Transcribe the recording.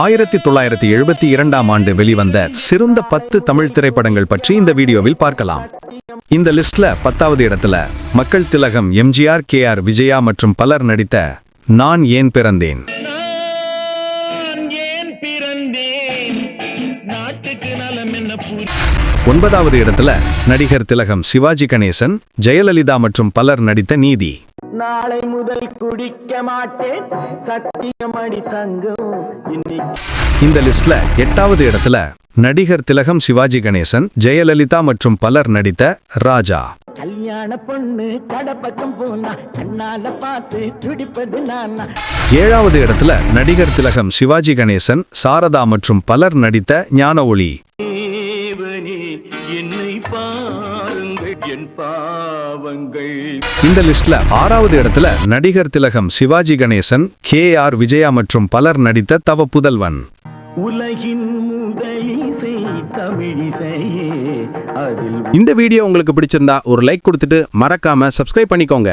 ஆயிரத்தி தொள்ளாயிரத்தி எழுபத்தி இரண்டாம் ஆண்டு வெளிவந்த சிறந்த பத்து தமிழ் திரைப்படங்கள் பற்றி இந்த வீடியோவில் பார்க்கலாம். இந்த லிஸ்ட்ல பத்தாவது இடத்துல மக்கள் திலகம் எம்ஜிஆர் கே ஆர் விஜயா மற்றும் பலர் நடித்த நான் ஏன் பிறந்தேன். நான் ஏன் பிறந்தேன்? நாட்டுக்கு நலம் என்ன புரி ஒன்பதாவது இடத்துல நடிகர் திலகம் சிவாஜி கணேசன் ஜெயலலிதா மற்றும் பலர் நடித்த நீதி. நாளை முதல் குடிக்க மாட்டேன். சத்தியம் அடி தங்கம் இந்த லிஸ்ட்ல எட்டாவது இடத்துல நடிகர் திலகம் சிவாஜி கணேசன் ஜெயலலிதா மற்றும் பலர் நடித்த ராஜா. கல்யாண பொண்ணு கடை பக்கம் போனா கண்ணால பார்த்து துடிப்பது நானா? ஏழாவது இடத்துல நடிகர் திலகம் சிவாஜி கணேசன் சாரதா மற்றும் பலர் நடித்த ஞான ஒளி என்னை பாருங்கள் என் பாவங்கள். இந்த லிஸ்ட்ல ஆறாவது இடத்துல நடிகர் திலகம் சிவாஜி கணேசன் கே ஆர் விஜயா மற்றும் பலர் நடித்த தவ புதல்வன். உலகின் முதலிசை தமிழிசையே அதில் இந்த வீடியோ உங்களுக்கு பிடிச்சிருந்தா ஒரு லைக் கொடுத்துட்டு மறக்காம சப்ஸ்கிரைப் பண்ணிக்கோங்க.